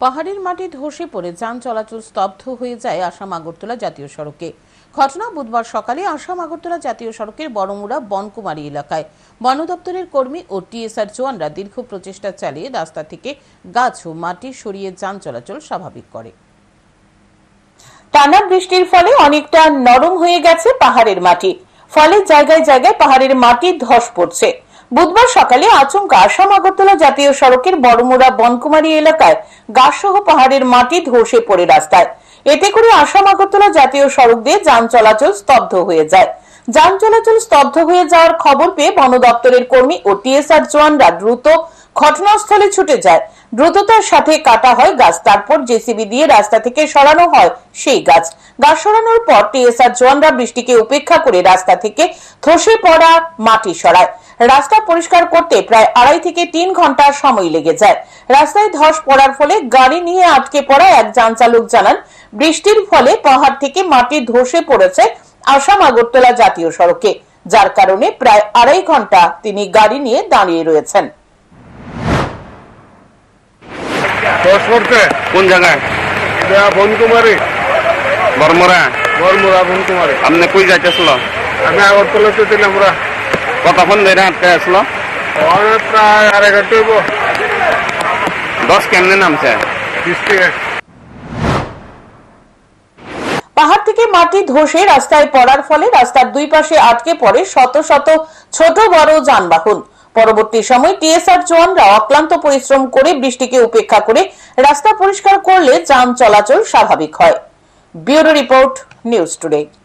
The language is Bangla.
পাহাড়ের মাটি ধসে পড়ে যান চলাচল স্তব্ধ হয়ে যায় আসাম আগরতলা জাতীয় সড়কে। ঘটনা বুধবার সকালে আসাম আগরতলা জাতীয় সড়কের বড়মুড়া বনকুমারী এলাকায়। বন দপ্তরের কর্মী ও টিএসআর জওয়ানরা দীর্ঘ প্রচেষ্টা চালিয়ে রাস্তা থেকে গাছ ও মাটি সরিয়ে যান চলাচল স্বাভাবিক করে। টানা বৃষ্টির ফলে অনেকটা নরম হয়ে গেছে পাহাড়ের মাটি। ফলে জায়গায় জায়গায় পাহাড়ের মাটি ধস পড়ছে। বুধবার সকালে আচমকা আসাম আগরতলা জাতীয় সড়কের বড়মুড়া বনকুমারী এলাকায় গাছসহ পাহাড়ের মাটি ধসে পড়ে রাস্তায়। এতে করে আসাম আগরতলা জাতীয় সড়ক দিয়ে যান চলাচল স্তব্ধ হয়ে যায়। যান চলাচল স্তব্ধ হয়ে যাওয়ার খবর পেয়ে বন দপ্তরের কর্মী ও টিএসআর জওয়ানরা দ্রুত ঘটনাস্থলে ছুটে যায়। দ্রুততার সাথে কাটা হয় গাছ, তারপর জেসিবি দিয়ে রাস্তা থেকে সরানো হয় সেই গাছ। গাছ সরানোর পর টিএসআর জওয়ানরা বৃষ্টিকে উপেক্ষা করে রাস্তা থেকে ধসে পড়া মাটি সরায়। রাস্তা পরিষ্কার করতে প্রায় আড়াই থেকে তিন ঘণ্টা সময় লেগে যায়। রাস্তায় ধস পড়ার ফলে গাড়ি নিয়ে আটকে পড়া এক যান চালক জানান বৃষ্টির ফলে পাহাড় থেকে মাটি ধসে পড়েছে আসাম আগরতলা জাতীয় সড়কে। যার কারণে প্রায় আড়াই ঘণ্টা তিনি গাড়ি নিয়ে দাঁড়িয়ে রয়েছেন। পড়ছে? কোন জায়গায়? বনকুমারী। বর্মরা বরমুরা বনকুমারী। আপনি কই যাইতেছিল আমি আগরতলাতে ছিলাম আমরা। কতক্ষণ ধরে আটকে আসলো? প্রায় আড়াই ঘণ্টা দশ কেমনে নামছে? পাহাড় থেকে মাটি ধসে রাস্তায় পড়ার ফলে রাস্তার দুই পাশে আটকে পড়ে শত শত ছোট বড় যানবাহন। পরবর্তী সময় টিএসআর জওয়ানরা অক্লান্ত পরিশ্রম করে বৃষ্টিকে উপেক্ষা করে রাস্তা পরিষ্কার করলে যান চলাচল স্বাভাবিক হয়। Bureau report news today.